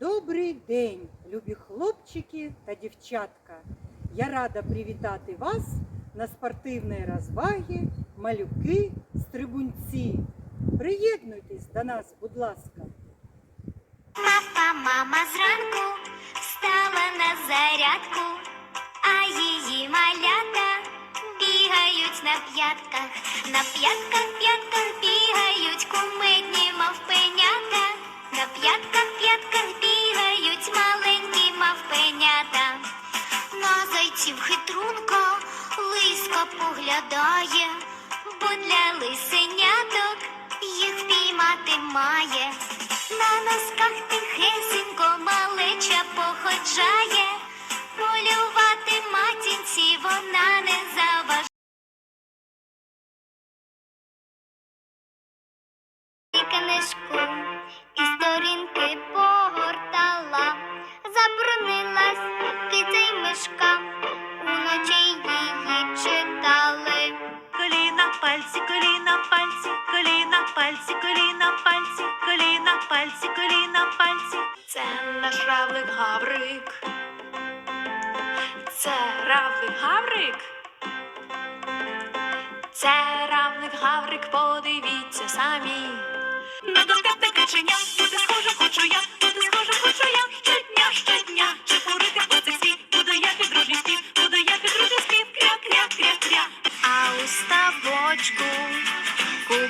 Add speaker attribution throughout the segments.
Speaker 1: Добрий день, любі хлопчики та дівчатка. Я рада привітати вас на спортивній розвагі малюки стрибунці. Приєднуйтесь до нас, будь ласка.
Speaker 2: Папа, мама зранку встала на зарядку, а її малята бігають на п'ятках, на п'ятках, п'ятках бігають лиска бо для лисеняток їх піймати має. На носках тихесенько малеча походжає, полювати
Speaker 3: коліна, пальці, коліна, пальці, коліна, пальці. Це наш равлик Гаврик. Це равлик Гаврик. Це равлик Гаврик, подивіться самі. На доскати каченя, бути схожим хочу я, бути схожим хочу я. Щодня, щодня,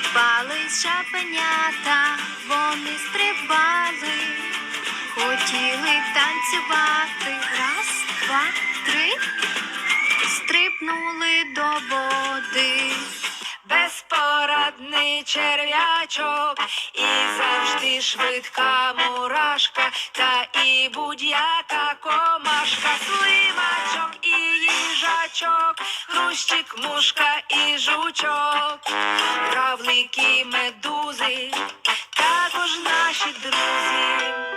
Speaker 2: купались шапенята, вони стрибали, хотіли танцювати. Раз, два, три, стрибнули до води.
Speaker 3: Безпорадний черв'ячок і завжди швидка мурашка, та і будь-яка комашка, сливачок і їжачок, хрущик, мушка і жучок, равлики, медузи, також наші друзі.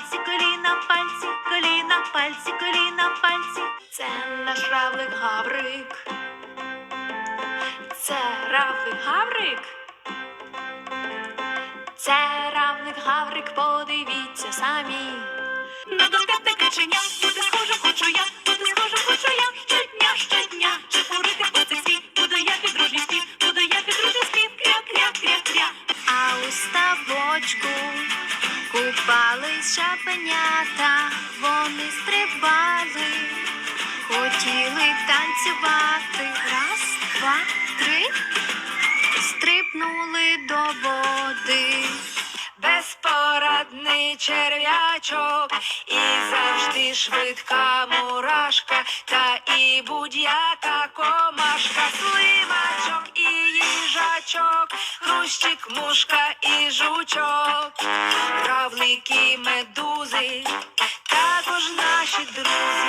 Speaker 3: Пальці, коліна, пальці, коліна, пальці, коліна, пальці. Це наш равлик Гаврик. Це равлик Гаврик. Це равлик Гаврик, подивіться самі. На доскати каченя, бути схожим хочу я, бути схожим хочу я. Щодня, щодня, чепурити по цей світ. Буду я підружній спів, буду я підружній спів, кря, кря, кря, кря.
Speaker 2: А у ставочку купались шапенята, вони стрибали, хотіли танцювати. Раз, два, три, стрибнули до води.
Speaker 3: Безпорадний черв'ячок і завжди швидка мурашка, та і будь-яка комашка, сливачок і їжачок, хрущик, мушка і жучок, травники, медузи, також наші друзі.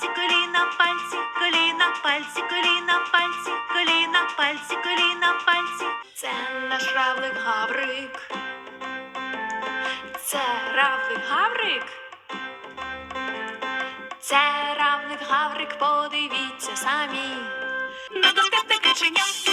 Speaker 3: Пальці, коліна, пальці, коліна, пальці, коліна, пальці, коліна, пальці, коліна, пальці. Це наш равлик Гаврик. Це равлик Гаврик. Це равлик Гаврик, подивіться самі. На каченя, бути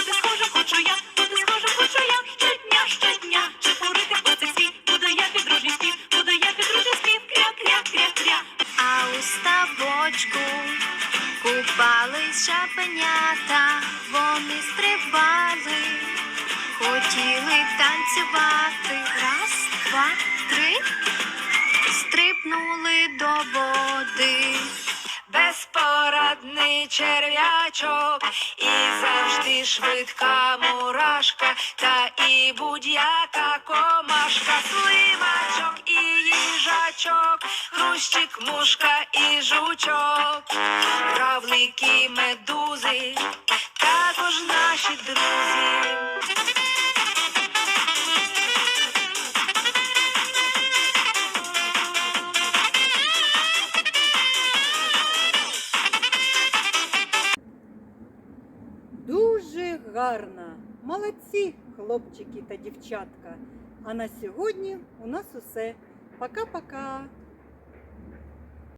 Speaker 2: Сміялись шапенята, вони стрибали, хотіли танцювати. Раз, два, три, стрибнули до води.
Speaker 3: Безпорадний черв'ячок. І завжди швидка мурашка, та і будь-яка комашка, сливачок і їжачок, хрущик, мушка і жучок,
Speaker 1: Дуже гарно. Молодці, хлопчики та дівчатка. А на сьогодні у нас усе. Пока-пока.